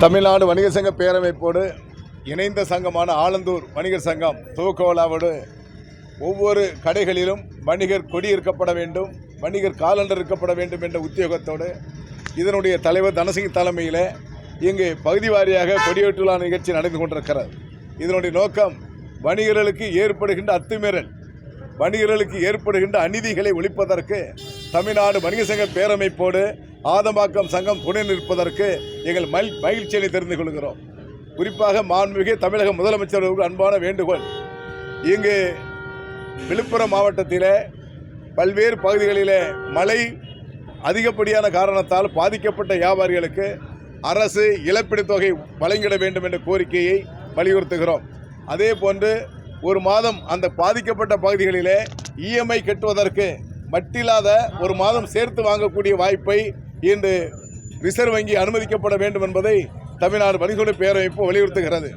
தமிழ்நாடு வணிகர் சங்க பேரமைப்போடு இணைந்த சங்கமான ஆலந்தூர் வணிகர் சங்கம் துவக்க விழாவோடு ஒவ்வொரு கடைகளிலும் வணிகர் கொடி இருக்கப்பட வேண்டும் வணிகர் காலண்டர் இருக்கப்பட வேண்டும் என்ற உத்தியோகத்தோடு இதனுடைய தலைவர் தனசிங் தலைமையில் இங்கு பகுதி வாரியாக கொடியேற்று நிகழ்ச்சி நடந்து கொண்டிருக்கிறது. இதனுடைய நோக்கம் வணிகர்களுக்கு ஏற்படுகின்ற அத்துமீறல் வணிகர்களுக்கு ஏற்படுகின்ற அநீதிகளை ஒழிப்பதற்கு தமிழ்நாடு வணிக சங்க பேரமைப்போடு ஆதம்பாக்கம் சங்கம் துணை நிற்பதற்கு எங்கள் மல் மகிழ்ச்சியை தெரிந்து கொள்கிறோம். குறிப்பாக மாண்புமிகு தமிழக முதலமைச்சர் அன்பான வேண்டுகோள். இங்கு விழுப்புரம் மாவட்டத்தில் பல்வேறு பகுதிகளில் மழை அதிகப்படியான காரணத்தால் பாதிக்கப்பட்ட வியாபாரிகளுக்கு அரசு இழப்பீடு தொகை வழங்கிட வேண்டும் என்ற கோரிக்கையை வலியுறுத்துகிறோம். அதே போன்று ஒரு மாதம் அந்த பாதிக்கப்பட்ட பகுதிகளிலே இஎம்ஐ கட்டுவதற்கு மட்டில்லாத ஒரு மாதம் சேர்த்து வாங்கக்கூடிய வாய்ப்பை இன்று ரிசர்வ் வங்கி அனுமதிக்கப்பட வேண்டும் என்பதை தமிழ்நாடு வணிகோட பேரமைப்பு வலியுறுத்துகிறது.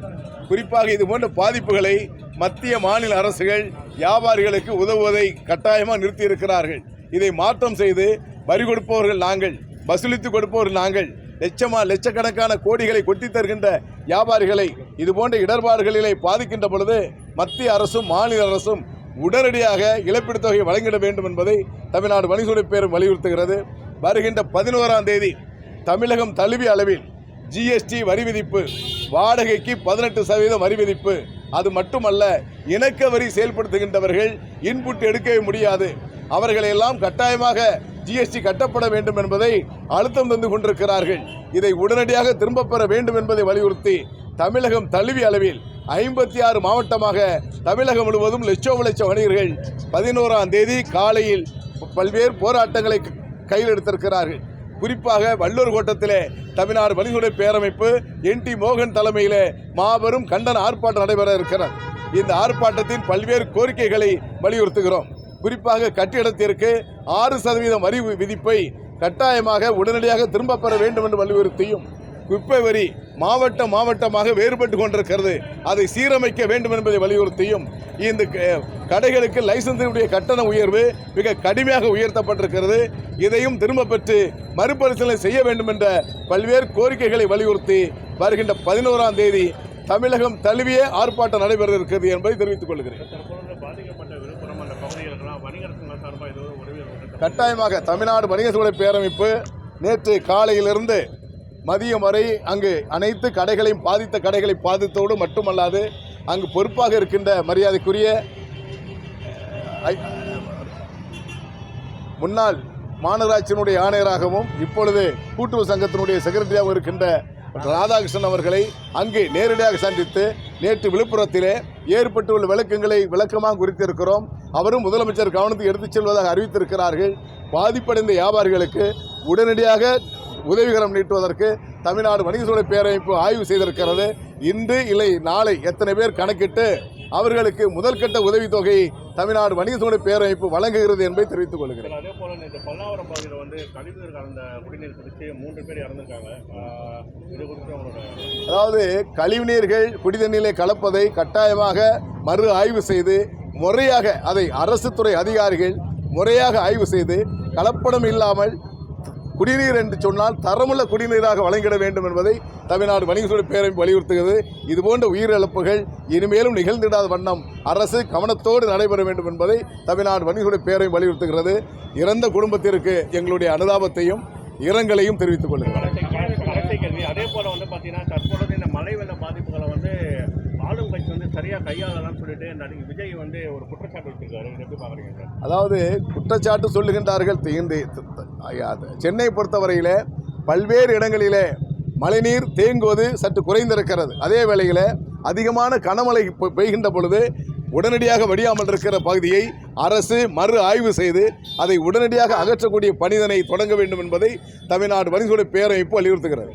குறிப்பாக இது போன்ற பாதிப்புகளை மத்திய மாநில அரசுகள் வியாபாரிகளுக்கு உதவுவதை கட்டாயமாக நிறுத்தியிருக்கிறார்கள். இதை மாற்றம் செய்து வரி கொடுப்பவர்கள் நாங்கள் வசூலித்து கொடுப்பவர்கள் நாங்கள் லட்சமா லட்சக்கணக்கான கோடிகளை கொட்டி தருகின்ற வியாபாரிகளை இது போன்ற இடர்பாடுகளிலே பாதிக்கின்ற பொழுது மத்திய அரசும் மாநில அரசும் உடனடியாக இழப்பீடு தொகை வழங்கிட வேண்டும் என்பதை தமிழ்நாடு வணிகத்துறை பேரும் வலியுறுத்துகிறது. வருகின்ற பதினோராம் தேதி தமிழகம் தழுவிய அளவில் ஜிஎஸ்டி வரி விதிப்பு வாடகைக்கு பதினெட்டு சதவீதம் வரி விதிப்பு. அது மட்டுமல்ல இணக்க வரி செயல்படுத்துகின்றவர்கள் இன்புட் எடுக்கவே முடியாது. அவர்களையெல்லாம் கட்டாயமாக ஜிஎஸ்டி கட்டப்பட வேண்டும் என்பதை அழுத்தம் தந்து கொண்டிருக்கிறார்கள். இதை உடனடியாக திரும்பப் பெற வேண்டும் என்பதை வலியுறுத்தி தமிழகம் தழுவிய அளவில் ஐம்பத்தி ஆறு மாவட்டமாக தமிழகம் முழுவதும் லட்சோ லட்சம் வணிகர்கள் பதினோராம் தேதி காலையில் பல்வேறு போராட்டங்களை கையில் எடுத்திருக்கிறார்கள். குறிப்பாக வள்ளூர் கோட்டத்திலே தமிழ்நாடு வலிகுடை பேரமைப்பு என் டி மோகன் தலைமையிலே மாபெரும் கண்டன ஆர்ப்பாட்டம் நடைபெற இருக்கிறது. இந்த ஆர்ப்பாட்டத்தின் பல்வேறு கோரிக்கைகளை வலியுறுத்துகிறோம். குறிப்பாக கட்டிடத்திற்கு ஆறு சதவீதம் வரி விதிப்பை கட்டாயமாக உடனடியாக திரும்பப் பெற வேண்டும் என்று வலியுறுத்தியும் குப்பை வரி மாவட்ட மாவட்டமாக வேறுபட்டு கொண்டிருக்கிறது. அதை சீரமைக்க வேண்டும் என்பதை வலியுறுத்தியும் இந்த கடைகளுக்கு லைசன்ஸினுடைய கட்டண உயர்வு மிக கடுமையாக உயர்த்தப்பட்டிருக்கிறது. இதையும் திரும்ப பெற்று மறுபரிசீலனை செய்ய வேண்டும் என்ற பல்வேறு கோரிக்கைகளை வலியுறுத்தி வருகின்ற பதினோராம் தேதி தமிழகம் தழுவிய ஆர்ப்பாட்டம் நடைபெற இருக்கிறது என்பதை தெரிவித்துக் கொள்கிறேன். கட்டாயமாக தமிழ்நாடு வணிக சூழல் பேரமைப்பு நேற்று காலையிலிருந்து மதியம் வரை அங்கு அனைத்து கடைகளையும் பாதித்த கடைகளை பாதித்தோடு மட்டுமல்லாது அங்கு பொறுப்பாக இருக்கின்ற மரியாதைக்குரிய ஐ- முன்னாள் மாநகராட்சியினுடைய ஆணையராகவும் இப்பொழுது கூட்டுறவு சங்கத்தினுடைய செக்ரட்டரியாகவும் இருக்கின்ற ராதாகிருஷ்ணன் அவர்களை அங்கு நேரடியாக சந்தித்து நேற்று விழுப்புரத்திலே ஏற்பட்டுள்ள விளக்கங்களை விளக்கமாக குறித்திருக்கிறோம். அவரும் முதலமைச்சர் கவனத்துக்கு எடுத்துச் செல்வதாக அறிவித்திருக்கிறார்கள். பாதிப்படைந்த வியாபாரிகளுக்கு உடனடியாக உதவிகரம் நீட்டுவதற்கு தமிழ்நாடு வணிக சூழல் பேரமைப்பு ஆய்வு செய்திருக்கிறது. இன்று இல்லை நாளை எத்தனை பேர் கணக்கிட்டு அவர்களுக்கு முதல்கட்ட உதவித்தொகையை தமிழ்நாடு வணிக சூழல் பேரமைப்பு வழங்குகிறது என்பதை தெரிவித்துக் கொள்கிறேன். அதே போல இந்த பல்லாவரம் பகுதியில் வந்து கழிவுநீர் கலந்த குடிநீர் குடிச்சு மூன்று பேர் இறந்துருக்காங்க. ஆஹ் இது குறித்து அவங்களோட அதாவது கழிவுநீர்கள் குடிதண்ணீரை கலப்பதை கட்டாயமாக மறு ஆய்வு செய்து முறையாக அதை அரசு துறை அதிகாரிகள் முறையாக ஆய்வு செய்து கலப்படம் இல்லாமல் குடிநீர் என்று சொன்னால் தரமுள்ள குடிநீராக வழங்கிட வேண்டும் என்பதை தமிழ்நாடு வணிகத்துறை பேரமைப்பு வலியுறுத்துகிறது. இதுபோன்ற உயிரிழப்புகள் இனிமேலும் நிகழ்ந்திடாத வண்ணம் அரசு கவனத்தோடு நடைபெற வேண்டும் என்பதை தமிழ்நாடு வணிகத்துறை பேரமைப்பு வலியுறுத்துகிறது. இறந்த குடும்பத்திற்கு எங்களுடைய அனுதாபத்தையும் இரங்கலையும் தெரிவித்துக் கொள்கிறேன். அதே போல வந்து பார்த்தீங்கன்னா தற்பொழுது இந்த மழை வெள்ள பாதிப்புகளை வந்து ஆளும் கட்சி வந்து சரியாக கையாளலாம்னு சொல்லிட்டு நடிகை விஜய் வந்து ஒரு குற்றச்சாட்டு வச்சிருக்காரு இதை எப்படி பார்க்குறீங்க சார்? அதாவது குற்றச்சாட்டு சொல்லுகின்றார்கள் சென்னை பொறுத்தவரையில் பல்வேறு இடங்களிலே மழைநீர் தேங்குவது சற்று குறைந்திருக்கிறது. அதே வேளையில் அதிகமான கனமழை பெய்கின்ற பொழுது உடனடியாக வடியாமல் இருக்கிற பகுதியை அரசு மறு ஆய்வு செய்து அதை உடனடியாக அகற்றக்கூடிய பணிதனை தொடங்க வேண்டும் என்பதை தமிழ்நாடு வணிகத்துறை பேரமைப்பு வலியுறுத்துகிறது.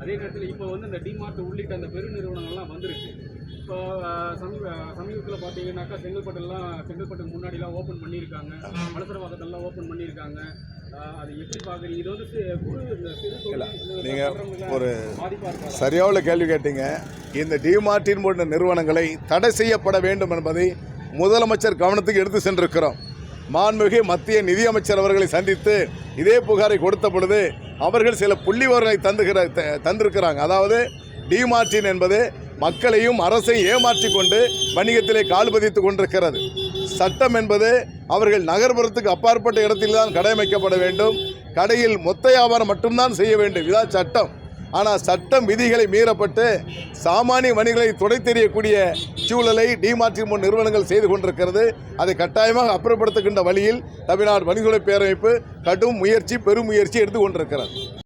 அதே நேரத்தில் இப்போ வந்து இந்த டிமார்ட் உள்ளிட்ட அந்த பெரு நிறுவனங்கள்லாம் வந்திருக்கு. இப்போ சமீப சமீபத்தில் பார்த்தீங்கன்னாக்கா செங்கல்பட்டுலாம் செங்கல்பட்டுக்கு முன்னாடிலாம் ஓப்பன் பண்ணியிருக்காங்க. மலசரவாக்கத்தெல்லாம் ஓப்பன் பண்ணியிருக்காங்க. அஹ், அது எப்படி பார்க்குறீங்க? இது வந்து சி- குறு இந்த சிறு தொழில் நீங்க சொல்றவங்களுக்கு ஒரு சரியான கேள்வி கேட்டீங்க. இந்த டிமார்ட்டின் போன்ற நிறுவனங்களை தடை செய்யப்பட வேண்டும் என்பதை முதலமைச்சர் கவனத்துக்கு எடுத்து சென்றிருக்கிறோம். மாண்புமிகு மத்திய நிதியமைச்சர் அவர்களை சந்தித்து இதே புகாரை கொடுத்த பொழுது அவர்கள் சில புள்ளிவர்களை தந்துகிற தந்திருக்கிறாங்க. அதாவது டிமார்டின் என்பது மக்களையும் அரசையும் ஏமாற்றி கொண்டு வணிகத்திலே கால் பதித்து கொண்டிருக்கிறது. சட்டம் என்பது அவர்கள் நகர்ப்புறத்துக்கு அப்பாற்பட்ட இடத்தில்தான் கடை அமைக்கப்பட வேண்டும். கடையில் மொத்த வியாபாரம் மட்டும்தான் செய்ய வேண்டும். இதான் சட்டம். ஆனால் சட்டம் விதிகளை மீறப்பட்டு சாமானிய வணிகளை துடை தெரியக்கூடிய சூழலை டிமார்டின் முன் நிறுவனங்கள் செய்து கொண்டிருக்கிறது. அதை கட்டாயமாக அப்புறப்படுத்துகின்ற வழியில் தமிழ்நாடு வணிகத்துறை பேரமைப்பு கடும் முயற்சி பெரும் முயற்சி எடுத்து கொண்டிருக்கிறது.